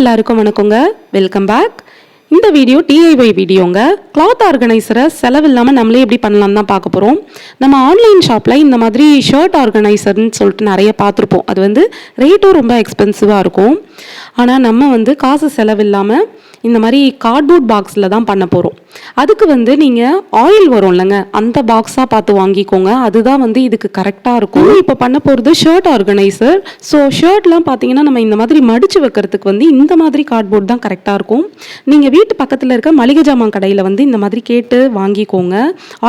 எல்லாருக்கும் வணக்கங்க. Welcome back இந்த வீடியோ டிஐஒய் வீடியோங்க கிளாத் ஆர்கனைசரை செலவில்லாமல் நம்மளே எப்படி பண்ணலாம் தான் பார்க்க போகிறோம் நம்ம ஆன்லைன் ஷாப்பில் இந்த மாதிரி ஷர்ட் ஆர்கனைசர்னு சொல்லிட்டு நிறைய பார்த்துருப்போம். அது வந்து ரேட்டும் ரொம்ப எக்ஸ்பென்சிவாக இருக்கும். ஆனால் நம்ம வந்து காசு செலவில்லாமல் இந்த மாதிரி கார்ட்போர்ட் பாக்ஸில் தான் பண்ண போகிறோம் அதுக்கு வந்து நீங்கள் ஆயில் வரும் இல்லைங்க அந்த பாக்ஸாக பார்த்து வாங்கிக்கோங்க. அதுதான் வந்து இதுக்கு கரெக்டாக இருக்கும். இப்போ பண்ண போகிறது ஷர்ட் ஆர்கனைசர் ஸோ ஷர்ட்லாம் பார்த்தீங்கன்னா நம்ம இந்த மாதிரி மடித்து வைக்கிறதுக்கு வந்து இந்த மாதிரி கார்ட்போர்ட் தான் கரெக்டாக இருக்கும். நீங்கள் வீட்டு பக்கத்தில் இருக்க மளிகை ஜாமான் கடையில் வந்து இந்த மாதிரி கேட்டு வாங்கிக்கோங்க.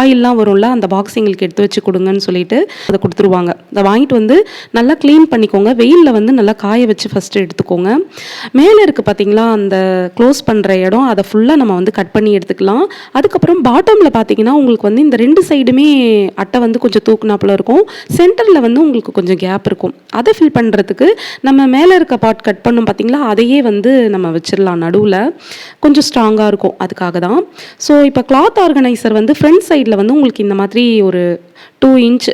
ஆயில்லாம் வரும்ல அந்த பாக்ஸ் எங்களுக்கு எடுத்து வச்சு கொடுங்கன்னு சொல்லிட்டு அதை கொடுத்துருவாங்க. அதை வாங்கிட்டு வந்து நல்லா க்ளீன் பண்ணிக்கோங்க. வெயிலில் வந்து நல்லா காய வச்சு ஃபஸ்ட்டு எடுத்துக்கோங்க. மேலே இருக்குது பார்த்தீங்களா அந்த க்ளோஸ் பண்ணுற இடம் அதை ஃபுல்லாக நம்ம வந்து கட் பண்ணி எடுத்துக்கலாம். அதுக்கப்புறம் பாட்டமில் பார்த்தீங்கன்னா உங்களுக்கு வந்து இந்த ரெண்டு சைடுமே அட்டை வந்து கொஞ்சம் தூக்குனாப்பில் இருக்கும். சென்டரில் வந்து உங்களுக்கு கொஞ்சம் கேப் இருக்கும். அதை ஃபில் பண்ணுறதுக்கு நம்ம மேலே இருக்க பார்ட் கட் பண்ணோம் பார்த்தீங்களா அதையே வந்து நம்ம வச்சிடலாம் நடுவில். கொஞ்சம் ஸ்ட்ராங்காக இருக்கும் அதுக்காக தான் ஸோ இப்போ கிளாத் ஆர்கனைசர் வந்து ஃப்ரண்ட் சைடில் வந்து உங்களுக்கு இந்த மாதிரி ஒரு two inch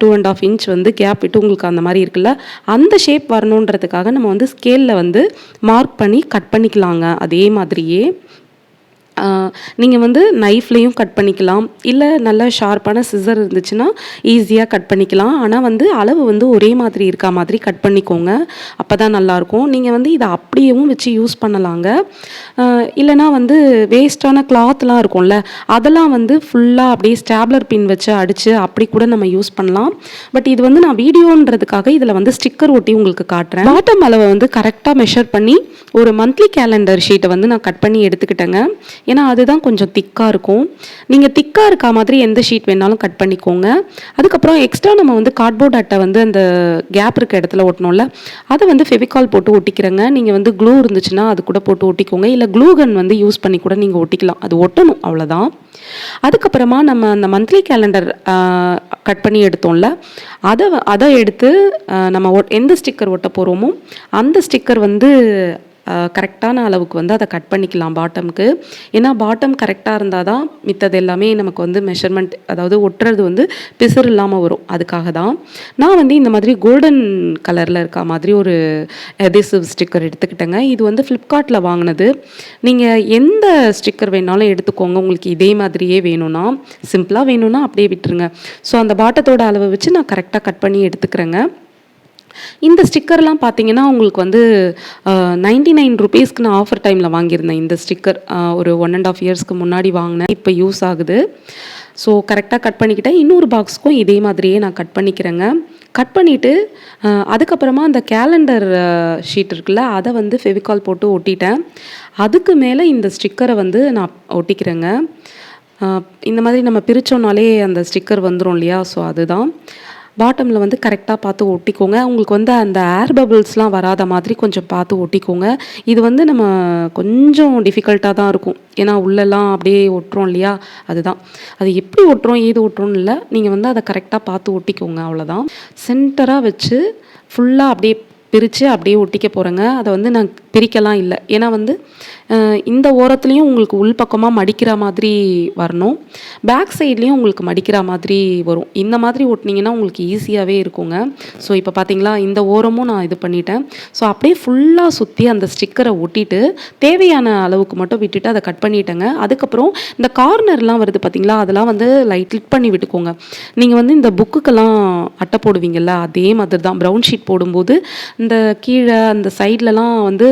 two and half inch வந்து கேப் விட்டு உங்களுக்கு அந்த மாதிரி இருக்குல்ல அந்த ஷேப் வரணுன்றதுக்காக நம்ம வந்து ஸ்கேலில் வந்து மார்க் பண்ணி கட் பண்ணிக்கலாங்க. அதே மாதிரியே நீங்கள் வந்து நைஃப்லேயும் கட் பண்ணிக்கலாம். இல்லை நல்ல ஷார்ப்பான சிசர் இருந்துச்சுன்னா ஈஸியாக கட் பண்ணிக்கலாம். ஆனால் வந்து அளவு வந்து ஒரே மாதிரி இருக்கா மாதிரி கட் பண்ணிக்கோங்க. அப்போ தான் நல்லாயிருக்கும். நீங்கள் வந்து இதை அப்படியேவும் வச்சு யூஸ் பண்ணலாங்க. இல்லைனா வந்து வேஸ்ட்டான கிளாத்லாம் இருக்கும்ல அதெல்லாம் வந்து ஃபுல்லாக அப்படியே ஸ்டாப்லர் பின் வச்சு அடித்து அப்படி கூட நம்ம யூஸ் பண்ணலாம். பட் இது வந்து நான் வீடியோன்றதுக்காக இதில் வந்து ஸ்டிக்கர் ஒட்டி உங்களுக்கு காட்டுறேன். பாட்டம் அளவை வந்து கரெக்டாக மெஷர் பண்ணி ஒரு மந்த்லி கேலண்டர் ஷீட்டை வந்து நான் கட் பண்ணி எடுத்துக்கிட்டேங்க. ஏன்னா அதுதான் கொஞ்சம் திக்காக இருக்கும். நீங்கள் திக்காக இருக்க மாதிரி எந்த ஷீட் வேணாலும் கட் பண்ணிக்கோங்க. அதுக்கப்புறம் எக்ஸ்ட்ரா நம்ம வந்து கார்ட்போர்ட் அட்டை வந்து அந்த கேப் இருக்க இடத்துல ஒட்டணும்ல அதை வந்து ஃபெவிகால் போட்டு ஒட்டிக்கிறேங்க. நீங்கள் வந்து க்ளூ இருந்துச்சுன்னா அது கூட போட்டு ஒட்டிக்கோங்க. இல்லை க்ளூ கன் வந்து யூஸ் பண்ணி கூட நீங்கள் ஒட்டிக்கலாம். அது ஒட்டணும் அவ்வளோதான் அதுக்கப்புறமா நம்ம அந்த மந்த்லி கேலண்டர் கட் பண்ணி எடுத்தோம்ல அதை அதை எடுத்து நம்ம ஒட்- எந்த ஸ்டிக்கர் ஒட்ட போகிறோமோ அந்த ஸ்டிக்கர் வந்து கரெக்டான அளவுக்கு வந்து அதை கட் பண்ணிக்கலாம் பாட்டம்க்கு ஏன்னா பாட்டம் கரெக்டாக இருந்தால் தான் மித்தது எல்லாமே நமக்கு வந்து மெஷர்மெண்ட் அதாவது ஒட்டுறது வந்து பிசுறு இல்லாமல் வரும். அதுக்காக தான். நான் வந்து இந்த மாதிரி கோல்டன் கலரில் இருக்க மாதிரி ஒரு எதிசிவ் ஸ்டிக்கர் எடுத்துக்கிட்டேங்க. இது வந்து ஃப்ளிப்கார்ட்டில் வாங்கினது. நீங்கள் எந்த ஸ்டிக்கர் வேணாலும் எடுத்துக்கோங்க. உங்களுக்கு இதே மாதிரியே வேணும்னா சிம்பிளாக வேணும்னா அப்படியே விட்டுருங்க. ஸோ அந்த பாட்டத்தோட அளவை வச்சு நான் கரெக்டாக கட் பண்ணி எடுத்துக்கிறேங்க. இந்த ஸ்டிக்கர்லாம் பார்த்தீங்கன்னா உங்களுக்கு வந்து நைன்டி நைன் ருபீஸ்க்கு நான் ஆஃபர் டைமில் வாங்கியிருந்தேன் இந்த ஸ்டிக்கர். ஒரு ஒன் அண்ட் ஆஃப் இயர்ஸ்க்கு முன்னாடி வாங்கினேன் இப்போ யூஸ் ஆகுது. ஸோ கரெக்டாக கட் பண்ணிக்கிட்டேன். இன்னொரு பாக்ஸ்க்கும் இதே மாதிரியே நான் கட் பண்ணிக்கிறேங்க. கட் பண்ணிவிட்டு அதுக்கப்புறமா அந்த கேலண்டர் ஷீட் இருக்குல்ல அதை வந்து ஃபெவிகால் போட்டு ஒட்டிட்டேன். அதுக்கு மேலே இந்த ஸ்டிக்கரை வந்து நான் ஒட்டிக்கிறேங்க. இந்த மாதிரி நம்ம பிரித்தோம்னாலே அந்த ஸ்டிக்கர் வந்துடும் இல்லையா? ஸோ அதுதான். பாட்டமில் வந்து கரெக்டாக பார்த்து ஒட்டிக்கோங்க. உங்களுக்கு வந்து அந்த ஏர் பபிள்ஸ்லாம் வராத மாதிரி கொஞ்சம் பார்த்து ஒட்டிக்கோங்க. இது வந்து நம்ம கொஞ்சம் டிஃபிகல்ட்டாக தான் இருக்கும். ஏன்னா உள்ளெல்லாம் அப்படியே ஒட்டுறோம் இல்லையா? அதுதான். அது எப்படி ஒட்டுறோம் ஏது ஒட்டுறோம்னு இல்லை. நீங்கள் வந்து அதை கரெக்டாக பார்த்து ஒட்டிக்கோங்க அவ்வளோதான் சென்டராக வச்சு ஃபுல்லாக அப்படியே பிரித்து அப்படியே ஒட்டிக்க போகிறேங்க அதை வந்து நான் பிரிக்கலாம் இல்லை. ஏன்னா வந்து இந்த ஓரத்துலேயும் உங்களுக்கு உள்பக்கமாக மடிக்கிற மாதிரி வரணும். பேக் சைட்லேயும் உங்களுக்கு மடிக்கிற மாதிரி வரும். இந்த மாதிரி ஒட்டினீங்கன்னா உங்களுக்கு ஈஸியாகவே இருக்குங்க. ஸோ இப்போ பார்த்தீங்களா இந்த ஓரமும் நான் இது பண்ணிட்டேன். ஸோ அப்படியே ஃபுல்லாக சுற்றி அந்த ஸ்டிக்கரை ஒட்டிட்டு தேவையான அளவுக்கு மட்டும் விட்டுட்டு அதை கட் பண்ணிட்டேங்க. அதுக்கப்புறம் இந்த கார்னர்லாம் வருது பார்த்தீங்களா அதெல்லாம் வந்து லைட் கிளிக் பண்ணி விட்டுக்கோங்க. நீங்கள் வந்து இந்த புக்குக்கெல்லாம் அட்டை போடுவீங்கள்ல அதே மாதிரி தான் ப்ரௌன் ஷீட் போடும்போது இந்த கீழே அந்த சைட்லலாம் வந்து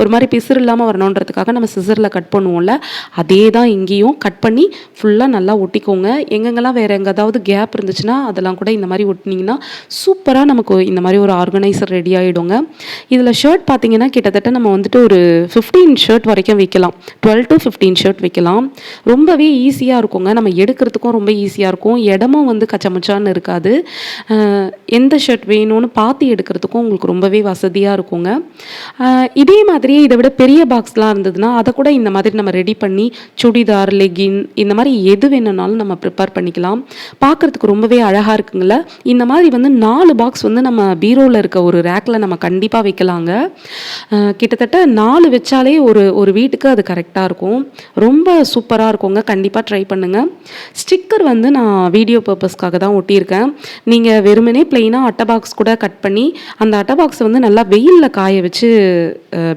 ஒரு மாதிரி பிசுறு இல்லாமல் வரணுன்றதுக்காக நம்ம சிசரில் கட் பண்ணுவோம்ல அதே தான் இங்கேயும் கட் பண்ணி ஃபுல்லாக நல்லா ஒட்டிக்கோங்க. எங்கெங்கெல்லாம் வேறு எங்கேயாவது கேப் இருந்துச்சுன்னா அதெல்லாம் கூட இந்த மாதிரி ஒட்டினீங்கன்னா சூப்பராக நமக்கு இந்த மாதிரி ஒரு ஆர்கனைசர் ரெடி ஆகிடுங்க இதில் ஷர்ட் பார்த்தீங்கன்னா கிட்டத்தட்ட நம்ம வந்துட்டு ஒரு ஃபிஃப்டீன் ஷர்ட் வரைக்கும் வைக்கலாம். டுவெல் டு ஃபிஃப்டீன் ஷர்ட் வைக்கலாம். ரொம்பவே ஈஸியாக இருக்குங்க. நம்ம எடுக்கிறதுக்கும் ரொம்ப ஈஸியாக இருக்கும். இடமும் வந்து கச்சமுச்சான்னு இருக்காது. எந்த ஷர்ட் வேணும்னு பார்த்து எடுக்கிறதுக்கும் உங்களுக்கு ரொம்பவே வசதியாக இருக்குங்க. இதே மாதிரி மாதிரியே இதை விட பெரிய பாக்ஸ்லாம் இருந்ததுன்னா அதை கூட இந்த மாதிரி நம்ம ரெடி பண்ணி சுடிதார் லெகின் இந்த மாதிரி எது வேணும்னாலும் நம்ம ப்ரிப்பேர் பண்ணிக்கலாம். பார்க்குறதுக்கு ரொம்பவே அழகாக இருக்குங்கள இந்த மாதிரி வந்து நாலு பாக்ஸ் வந்து நம்ம பீரோவில் இருக்க ஒரு ரேக்கில் நம்ம கண்டிப்பாக வைக்கலாங்க. கிட்டத்தட்ட நாலு வச்சாலே ஒரு ஒரு வீட்டுக்கு அது கரெக்டாக இருக்கும். ரொம்ப சூப்பராக இருக்குங்க. கண்டிப்பாக ட்ரை பண்ணுங்கள் ஸ்டிக்கர் வந்து நான் வீடியோ பர்பஸ்க்காக தான் ஒட்டியிருக்கேன். நீங்கள் வெறுமனே பிளெயினாக அட்டை பாக்ஸ் கூட கட் பண்ணி அந்த அட்டை பாக்ஸை வந்து நல்லா வெயிலில் காய வச்சு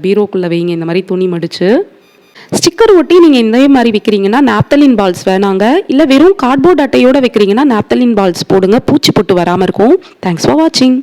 பீரோ பீரோக்குள்ளே வைங்க. இந்த மாதிரி துணி மடித்து ஸ்டிக்கர் ஒட்டி நீங்கள் இந்த மாதிரி வைக்கிறீங்கன்னா நாப்தலின் பால்ஸ் வேணாங்க. இல்லை வெறும் கார்ட்போர்ட் அட்டையோடு வைக்கிறீங்கன்னா நாப்தலின் பால்ஸ் போடுங்க. பூச்சி பொட்டு வராமல் இருக்கும். தேங்க்ஸ் ஃபார் வாட்சிங்